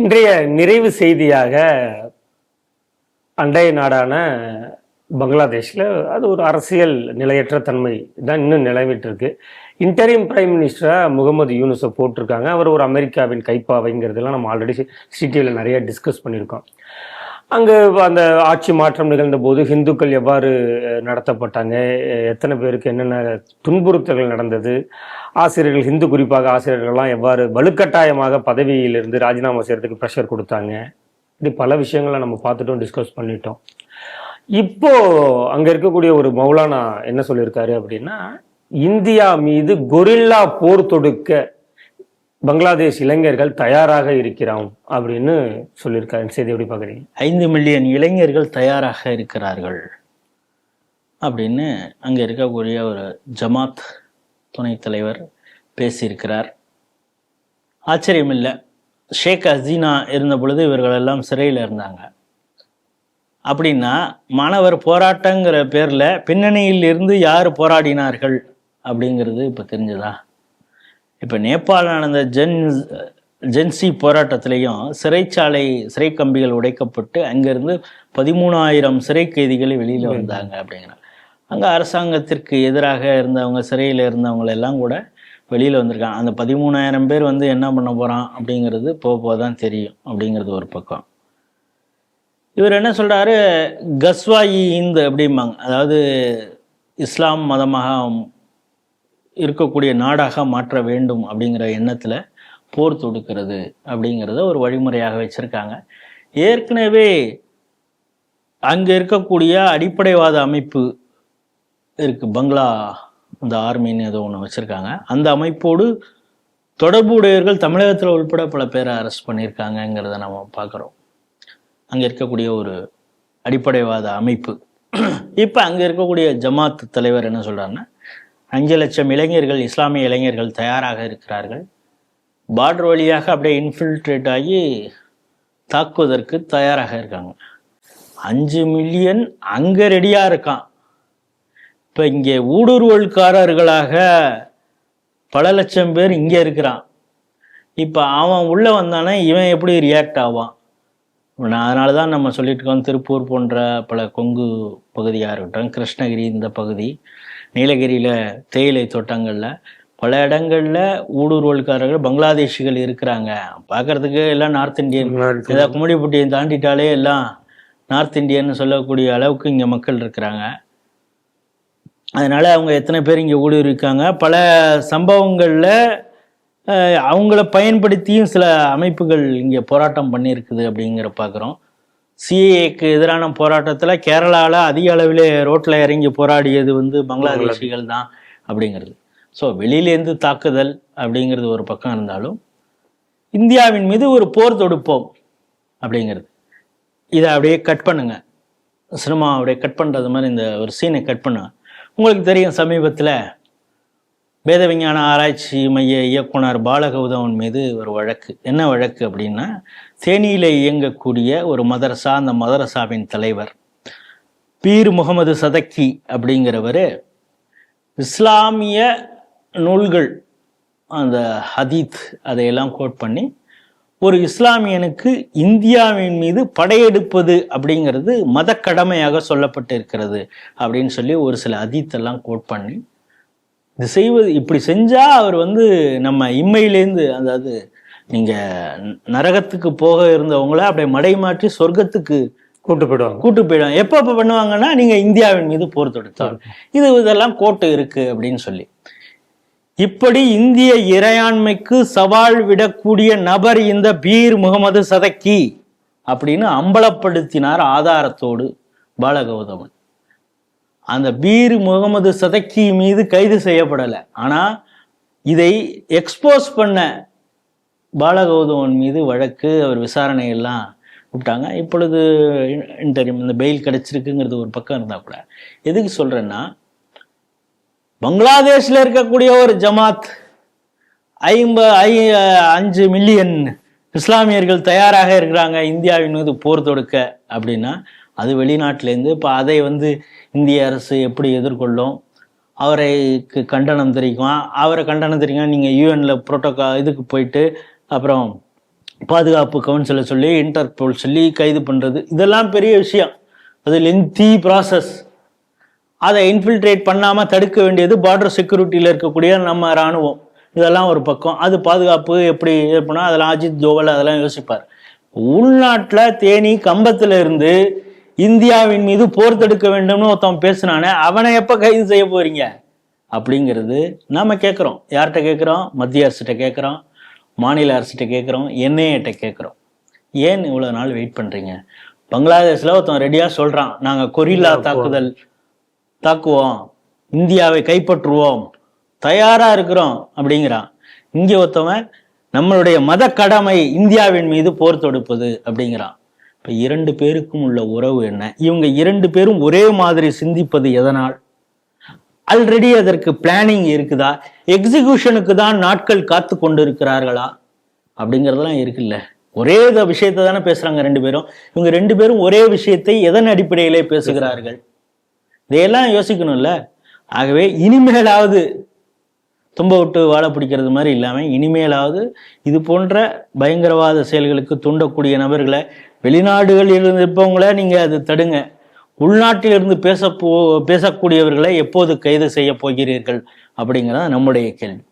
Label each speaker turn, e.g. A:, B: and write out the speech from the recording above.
A: இன்றைய நிறைவு செய்தியாக அண்டைய நாடான பங்களாதேஷில் அது ஒரு அரசியல் நிலையற்ற தன்மை தான் இன்னும் நிலவிட்டுருக்கு. இன்டரிம் பிரைம் மினிஸ்டராக முகமது யூனுஸை போட்டிருக்காங்க. அவர் ஒரு அமெரிக்காவின் கைப்பாவைங்கிறதெல்லாம் நம்ம ஆல்ரெடி சிடிவியில் நிறைய டிஸ்கஸ் பண்ணியிருக்கோம். அங்கே அந்த ஆட்சி மாற்றம் நிகழ்ந்த போது ஹிந்துக்கள் எவ்வாறு நடத்தப்பட்டாங்க எத்தனை பேருக்கு என்னென்ன துன்புறுத்தல்கள் நடந்தது ஆசிரியர்கள் ஹிந்து குறிப்பாக ஆசிரியர்கள்லாம் எவ்வாறு வலுக்கட்டாயமாக பதவியிலிருந்து ராஜினாமா செய்யறதுக்கு ப்ரெஷர் கொடுத்தாங்க. இப்படி பல விஷயங்களை நம்ம பார்த்துட்டோம் டிஸ்கஸ் பண்ணிட்டோம். இப்போ அங்க இருக்கக்கூடிய ஒரு மௌலானா என்ன சொல்லியிருக்காரு அப்படின்னா இந்தியா மீது கொரில்லா போர் தொடுக்க பங்களாதேஷ் இளைஞர்கள் தயாராக இருக்கிறோம் அப்படின்னு சொல்லியிருக்காரு செய்தி எப்படி பார்க்குறீங்க
B: ஐந்து மில்லியன் இளைஞர்கள் தயாராக இருக்கிறார்கள் அப்படின்னு அங்கே இருக்கக்கூடிய ஒரு ஜமாத் துணைத் தலைவர் பேசியிருக்கிறார். ஆச்சரியமில்லை. ஷேக் ஹசீனா இருந்த பொழுது இவர்கள் எல்லாம் சிறையில் இருந்தாங்க. அப்படின்னா மாணவர் போராட்டங்கிற பேரில் பின்னணியில் இருந்து யார் போராடினார்கள் அப்படிங்கிறது இப்போ தெரிஞ்சதா? இப்போ நேபாள் நடந்த ஜென் ஜென்சி போராட்டத்திலையும் சிறைச்சாலை சிறை கம்பிகள் உடைக்கப்பட்டு அங்கேருந்து பதிமூணாயிரம் சிறை கைதிகள் வெளியில் வந்தாங்க அப்படிங்கிறாங்க. அங்கே அரசாங்கத்திற்கு எதிராக இருந்தவங்க சிறையில் இருந்தவங்க எல்லாம் கூட வெளியில் வந்திருக்காங்க. அந்த பதிமூணாயிரம் பேர் வந்து என்ன பண்ண போகிறான் அப்படிங்கிறது போக போக தான் தெரியும் அப்படிங்கிறது ஒரு பக்கம். இவர் என்ன சொல்றாரு? கஸ்வாயி இந்து அப்படிம்பாங்க. அதாவது இஸ்லாம் மதமாக இருக்கக்கூடிய நாடாக மாற்ற வேண்டும் அப்படிங்கிற எண்ணத்தில் போர் தொடுக்கிறது அப்படிங்கிறத ஒரு வழிமுறையாக வச்சுருக்காங்க. ஏற்கனவே அங்கே இருக்கக்கூடிய அடிப்படைவாத அமைப்பு இருக்கு. பங்களா இந்த ஆர்மின்னு ஏதோ ஒன்று வச்சுருக்காங்க. அந்த அமைப்போடு தொடர்புடையவர்கள் தமிழகத்தில் உள்பட பல பேரை அரெஸ்ட் பண்ணியிருக்காங்கங்கிறத நம்ம பார்க்குறோம். அங்கே இருக்கக்கூடிய ஒரு அடிப்படைவாத அமைப்பு. இப்போ அங்கே இருக்கக்கூடிய ஜமாத் தலைவர் என்ன சொல்கிறாருன்னா அஞ்சு லட்சம் இளைஞர்கள் இஸ்லாமிய இளைஞர்கள் தயாராக இருக்கிறார்கள். பார்டர் வழியாக அப்படியே இன்ஃபில்ட்ரேட் ஆகி தாக்குவதற்கு தயாராக இருக்காங்க. அஞ்சு மில்லியன் அங்கே ரெடியாக இருக்கான். இப்போ இங்கே ஊடுருவல்காரர்களாக பல லட்சம் பேர் இங்கே இருக்கிறான். இப்போ அவன் உள்ளே வந்தானே இவன் எப்படி ரியாக்ட் ஆவான்? நான் அதனால தான் நம்ம சொல்லிட்டு இருக்கோம் திருப்பூர் போன்ற பல கொங்கு பகுதியாக இருக்கட்டும் கிருஷ்ணகிரி இந்த பகுதி. நீலகிரியில் தேயிலை தோட்டங்களில் பல இடங்களில் ஊடுருவல்காரர்கள் பங்களாதேஷிகள் இருக்கிறாங்க. பார்க்கறதுக்கு எல்லாம் நார்த் இந்தியன். ஏதாவது கும்மிடிப்பட்டியை தாண்டிட்டாலே எல்லாம் நார்த் இந்தியன்னு சொல்லக்கூடிய அளவுக்கு இங்கே மக்கள் இருக்கிறாங்க. அதனால அவங்க எத்தனை பேர் இங்கே ஊடுருவிருக்காங்க. பல சம்பவங்களில் அவங்கள பயன்படுத்தியும் சில அமைப்புகள் இங்கே போராட்டம் பண்ணியிருக்குது அப்படிங்கிற பார்க்குறோம் சிஏக்கு எதிரான போராட்டத்தில் கேரளாவில் அதிக அளவில் ரோட்டில் இறங்கி போராடியது வந்து பங்களாதேஷிகள் தான் அப்படிங்கிறது. ஸோ வெளியிலேருந்து தாக்குதல் அப்படிங்கிறது ஒரு பக்கம் இருந்தாலும் இந்தியாவின் மீது ஒரு போர் தொடுப்போம் அப்படிங்கிறது. இதை அப்படியே கட் பண்ணுங்க. சினிமா அப்படியே கட் பண்ணுறது மாதிரி இந்த ஒரு சீனை கட் பண்ணுங்க. உங்களுக்கு தெரியும் சமீபத்தில் வேத விஞ்ஞான ஆராய்ச்சி மைய இயக்குனர் பாலகௌதமன் மீது ஒரு வழக்கு. என்ன வழக்கு அப்படின்னா தேனியில் இயங்கக்கூடிய ஒரு மதரசா அந்த மதரசாவின் தலைவர் பீர் முகமது சதக்கி அப்படிங்கிறவர் இஸ்லாமிய நூல்கள் அந்த ஹதீத் அதையெல்லாம் கோட் பண்ணி ஒரு இஸ்லாமியனுக்கு இந்தியாவின் மீது படையெடுப்பது அப்படிங்கிறது மத கடமையாக சொல்லப்பட்டு இருக்கிறது அப்படின்னு சொல்லி ஒரு சில அதீத்தெல்லாம் கோட் பண்ணி இது செய்வது இப்படி செஞ்சா அவர் வந்து நம்ம இம்மையிலேருந்து அதாவது நீங்க ந- நரகத்துக்கு போக இருந்தவங்கள அப்படியே மடை மாற்றி சொர்க்கத்துக்கு
A: கூட்டு போயிடுவாங்க.
B: கூட்டு போயிடுவாங்க. எப்போ எப்போ பண்ணுவாங்கன்னா நீங்க இந்தியாவின் மீது போர் தொடுத்தால் இது இதெல்லாம் கோட்டு இருக்கு அப்படின்னு சொல்லி. இப்படி இந்திய இறையாண்மைக்கு சவால் விடக்கூடிய நபர் இந்த பீர் முகமது சதக்கி அப்படின்னு அம்பலப்படுத்தினார் ஆதாரத்தோடு பாலகௌதமன். அந்த பீர் முகமது சதக்கி மீது கைது செய்யப்படலை. ஆனால் இதை எக்ஸ்போஸ் பண்ண பாலகௌதமன் மீது வழக்கு அவர் விசாரணை எல்லாம் விட்டாங்க. இப்பொழுது இன்டர்வியூ இந்த பெயில் கிடைச்சிருக்குங்கிறது ஒரு பக்கம் இருந்தால் கூட எதுக்கு சொல்றேன்னா பங்களாதேஷ்ல இருக்கக்கூடிய ஒரு ஜமாத் ஐம்ப ஐ அஞ்சு மில்லியன் இஸ்லாமியர்கள் தயாராக இருக்கிறாங்க இந்தியாவின் மீது போர் தொடுக்க அப்படின்னா அது வெளிநாட்டிலேருந்து இப்போ அதை வந்து இந்திய அரசு எப்படி எதிர்கொள்ளும்? அவரைக்கு கண்டனம் தெரிவிக்கும்? அவரை கண்டனம் தெரிவிக்கும் நீங்கள் யூஎனில் புரோட்டோகா இதுக்கு போயிட்டு அப்புறம் பாதுகாப்பு கவுன்சிலை சொல்லி இன்டர்போல் சொல்லி கைது பண்ணுறது இதெல்லாம் பெரிய விஷயம். அது லென்த்தி ப்ராசஸ் அதை இன்ஃபில்ட்ரேட் பண்ணாமல் தடுக்க வேண்டியது பார்டர் செக்யூரிட்டியில் இருக்கக்கூடிய நம்ம இராணுவம். இதெல்லாம் ஒரு பக்கம். அது பாதுகாப்பு எப்படி இது அதெல்லாம் அஜித் ஜோவல் அதெல்லாம் யோசிப்பார். உள்நாட்டில் தேனி கம்பத்தில் இருந்து இந்தியாவின் மீது போர் தடுக்க வேண்டும்னு ஒருத்தன் பேசுனானே அவனை எப்போ கைது செய்ய போறீங்க? அப்படிங்கிறது நாம கேட்குறோம் யார்கிட்ட கேட்குறோம் மத்திய அரசுகிட்ட கேட்குறோம் மாநில அரசுகிட்ட கேட்குறோம் என்ஐஏட்ட கேட்குறோம் ஏன் இவ்வளோ நாள் வெயிட் பண்ணுறீங்க பங்களாதேஷில் ஒருத்தன் ரெடியாக சொல்கிறான் நாங்கள் கொரில்லா தாக்குதல் தாக்குவோம். இந்தியாவை கைப்பற்றுவோம். தயாரா இருக்கிறோம் அப்படிங்கிறான். இங்க ஒருத்தவன் நம்மளுடைய மத கடமை இந்தியாவின் மீது போர் தொடுப்பது அப்படிங்கிறான். இப்போ இரண்டு பேருக்கும் உள்ள உறவு என்ன? இவங்க இரண்டு பேரும் ஒரே மாதிரி சிந்திப்பது எதனால்? ஆல்ரெடி அதற்கு பிளானிங் இருக்குதா? எக்ஸிகியூஷனுக்கு தான் நாட்கள் காத்து கொண்டு இருக்கிறார்களா அப்படிங்கிறதெல்லாம் இருக்குல்ல. ஒரே இத விஷயத்தை தானே பேசுறாங்க ரெண்டு பேரும். இவங்க ரெண்டு பேரும் ஒரே விஷயத்தை எதன் அடிப்படையிலே பேசுகிறார்கள்? இதையெல்லாம் யோசிக்கணும்ல. ஆகவே இனிமேலாவது தும்ப விட்டு வாழ பிடிக்கிறது மாதிரி இல்லாமல் இனிமேலாவது இது போன்ற பயங்கரவாத செயல்களுக்கு தூண்டக்கூடிய நபர்களை வெளிநாடுகளில் இருந்து இருப்பவங்கள நீங்கள் அது தடுங்க. உள்நாட்டில் இருந்து பேச போ பேசக்கூடியவர்களை எப்போது கைது செய்ய போகிறீர்கள்? அப்படிங்கிறத நம்முடைய கேள்வி.